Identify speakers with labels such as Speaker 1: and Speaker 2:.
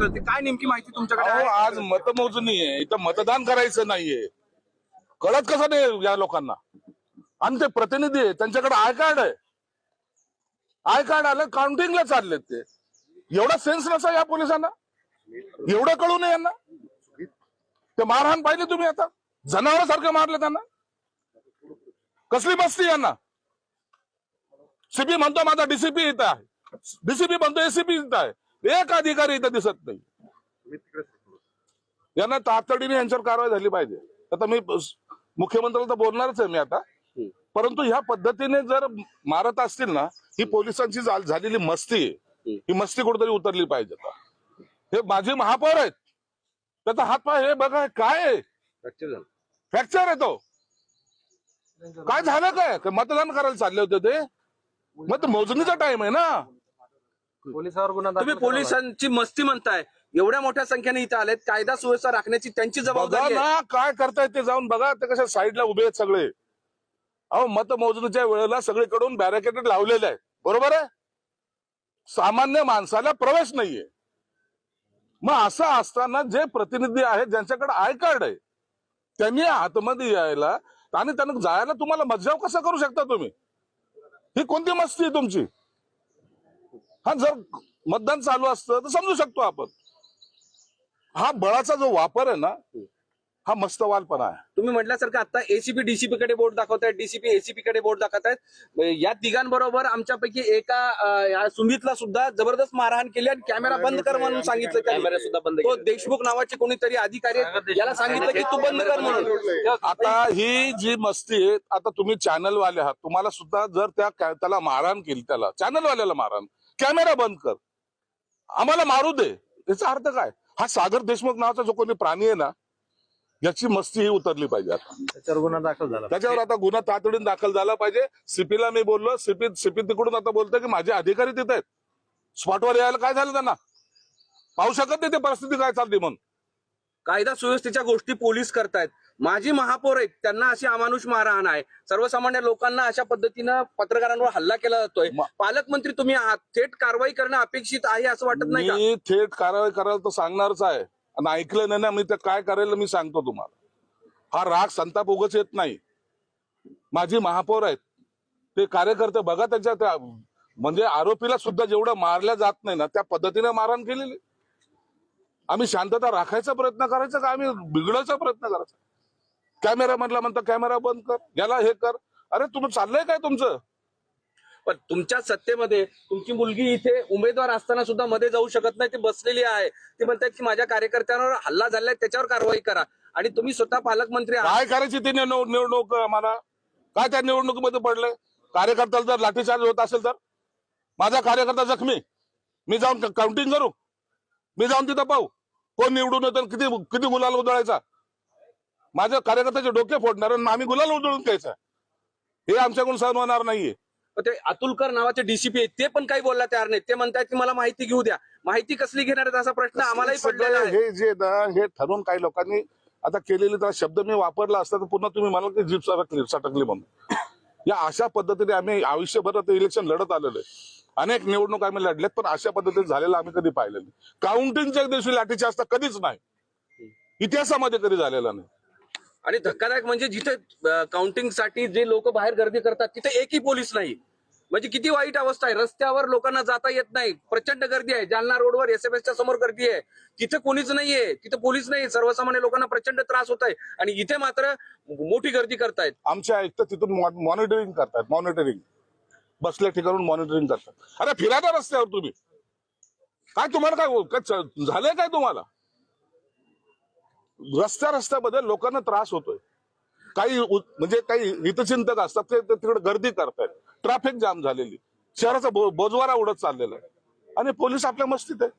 Speaker 1: काय नेमकी माहिती तुमच्याकडे
Speaker 2: अहो
Speaker 1: आहे?
Speaker 2: आज मतमोजणी आहे. इथं मतदान करायचं नाहीये. कळत कसं नाही या लोकांना? आणि ते प्रतिनिधी आहे. त्यांच्याकडे आय कार्ड आहे. आय कार्ड आलं काउंटिंगला चाललेत ते. एवढा सेन्स नसा या पोलिसांना? एवढं कळू नये यांना? ते मारहाण पाहिजे तुम्ही आता? जनावरासारखं मारलं त्यांना? कसली मस्ती यांना? सीपी म्हणतो माझा डीसीपी इथं आहे. डीसीपी म्हणतो एसीपी इथं आहे. एक अधिकारी इथं दिसत नाही. यांना तातडीने यांच्यावर कारवाई झाली पाहिजे. आता मी मुख्यमंत्र्याला तर बोलणारच आहे मी आता. परंतु ह्या पद्धतीने जर मारत असतील ना ही पोलिसांची झालेली मस्ती ही मस्ती कुठेतरी उतरली पाहिजे आता. हे माझे महापौर आहेत. त्याचा हातपाय हे बघा काय फ्रॅक्चर आहे तो. काय झालं काय? मतदान करायला चालले होते ते? मग मोजणीचा टाइम आहे ना.
Speaker 3: पोलिसावर गुन्हा
Speaker 1: तुम्ही
Speaker 3: दाखल करावा.
Speaker 1: पोलिसांची मस्ती म्हणताय. एवढ्या मोठ्या संख्येने इथे आलेत. कायदा सुव्यवस्था राखण्याची त्यांची
Speaker 2: बघा
Speaker 1: जबाबदारी आहे.
Speaker 2: ना काय करतायत ते जाऊन. बघा ते कशा साईडला उभे आहेत सगळे. अहो मतमोजणीच्या वेळेला सगळीकडून बॅरिकेड लावलेले आहेत. बरोबर आहे? सामान्य माणसाला प्रवेश नाहीये. मग असं असताना जे प्रतिनिधी आहेत ज्यांच्याकडे आय कार्ड आहे त्यांनी आतमध्ये यायला आणि त्यांना जायला तुम्हाला मज्जाव कसा करू शकता तुम्ही? ही कोणती मस्ती आहे तुमची? हा जर मतदान चालू असतं तर समजू शकतो आपण. हा बळाचा जो वापर आहे ना हा मस्त वालपणा आहे.
Speaker 1: तुम्ही म्हटल्यासारखं आता एसीपी डीसीपी कडे बोट दाखवतायत डीसीपी एसीपी कडे बोट दाखवतायत. या तिघांबरोबर आमच्यापैकी एका सुमितला सुद्धा जबरदस्त मारहाण केली आणि कॅमेरा बंद कर म्हणून सांगितलं कॅमेरा सुद्धा बंद तो देशमुख नावाचे कोणीतरी अधिकारी आहेत, याला सांगितलं की तू बंद कर म्हणून.
Speaker 2: आता ही जी मस्ती आहे आता तुम्ही चॅनल वाले आहात तुम्हाला सुद्धा जर त्या त्याला मारहाण केली त्याला चॅनल वाल्याला मारहाण. कॅमेरा बंद कर. आम्हाला मारू दे. याचा अर्थ काय? हा सागर देशमुख नावाचा जो कोणी प्राणी आहे ना याची मस्ती ही उतरली पाहिजे आता.
Speaker 3: त्याच्यावर गुन्हा दाखल झाला
Speaker 2: त्याच्यावर आता गुन्हा तातडीने दाखल झाला पाहिजे. सीपीला मी बोललो. सीपी सीपी तिकडून आता बोलतोय की माझे अधिकारी तिथे आहेत. स्पॉटवर यायला काय झालं त्यांना? पाहू शकत नाही ते परिस्थिती काय चालली म्हणून.
Speaker 1: कायदा सुव्यवस्थेच्या गोष्टी पोलीस करतायत. माझी महापौर आहेत त्यांना अशी अमानुष मारहाण आहे. सर्वसामान्य लोकांना अशा पद्धतीनं पत्रकारांवर हल्ला केला जातोय. पालकमंत्री तुम्ही आहात. थेट कारवाई करणं अपेक्षित आहे असं वाटत नाही
Speaker 2: मी थेट कारवाई करायला तर सांगणारच आहे. आणि ऐकलं नाही ना मी ते काय करेल मी सांगतो तुम्हाला. हा राग संताप उगच येत नाही. माझी महापौर आहेत. ते कार्यकर्ते बघा त्यांच्या त्या म्हणजे आरोपीला सुद्धा जेवढं मारल्या जात नाही ना त्या पद्धतीने मारहाण केलेली. आम्ही शांतता राखायचा प्रयत्न करायचा का? आम्ही बिघडायचा प्रयत्न करायचा? कॅमेरा मधला म्हणतो कॅमेरा बंद कर याला हे कर. अरे तुम्ही चाललंय काय तुमचं?
Speaker 1: पण तुमच्या सत्तेमध्ये तुमची मुलगी इथे उमेदवार असताना सुद्धा मध्ये जाऊ शकत नाही ती बसलेली आहे. ती म्हणतात की माझ्या कार्यकर्त्यांवर हल्ला झालाय त्याच्यावर कारवाई करा. आणि तुम्ही स्वतः पालकमंत्री
Speaker 2: काय करायची ती निवड- निवडणूक आम्हाला? काय त्या निवडणुकीमध्ये पडलंय? कार्यकर्त्याला जर लाठीचार्ज होत असेल तर? माझा कार्यकर्ता जखमी. मी जाऊन काउंटिंग करू. मी जाऊन तिथं पाहू. कोण निवडून येतं किती किती गुलाल उधळायचा? माझ्या कार्यकर्त्याचे डोके फोडणार आणि आम्ही गुलाल उधळून घ्यायचा. हे आमच्याकडून सहन होणार नाहीये.
Speaker 1: ते अतुलकर नावाचे डीसीपी आहेत ते पण काही बोलला तयार नाही ते म्हणतात की मला माहिती घेऊ द्या. माहिती कसली घेणार आहेत असा प्रश्न आम्हालाही पडलेला आहे.
Speaker 2: हे जे ना हे ठरवून काही लोकांनी आता केलेले तर शब्द मी वापरला असता तर पुन्हा तुम्ही मला की जीप सटकली सटकली म्हणून. या अशा पद्धतीने आम्ही आयुष्यभर ते इलेक्शन लढत आलेलो आहे. अनेक निवडणूक आम्ही लढल्यात पण अशा पद्धतीने झालेलं आम्ही कधी पाहिलेलं नाही. काउंटिंगच्या दिवशी लाठीची असता कधीच नाही. इतिहासामध्ये कधी झालेला नाही.
Speaker 1: आणि धक्कादायक म्हणजे जिथे काउंटिंगसाठी जे लोक बाहेर गर्दी करतात तिथे एकही पोलीस नाही. म्हणजे किती वाईट अवस्था आहे. रस्त्यावर लोकांना जाता येत नाही. प्रचंड गर्दी आहे. जालना रोडवर एस च्या समोर गर्दी आहे. तिथे कोणीच नाहीये. तिथे पोलीस नाही. सर्वसामान्य लोकांना प्रचंड त्रास होत आहे. आणि इथे मात्र मोठी गर्दी करतायत.
Speaker 2: आमचे आयुक्त तिथून मॉनिटरिंग करतात मॉनिटरिंग बसल्या ठिकाणून मॉनिटरिंग करतात. अरे फिरा रस्त्यावर तुम्ही. काय तुम्हाला काय झालंय काय तुम्हाला? रस्त्या रस्त्यामध्ये लोकांना त्रास होतोय. काही म्हणजे काही हितचिंतक असतात ते तिकडे गर्दी करतायत. ट्रॅफिक जाम झालेली. शहराचा बोजवारा उडत चाललेला आहे. आणि पोलीस आपल्या मस्तीत आहे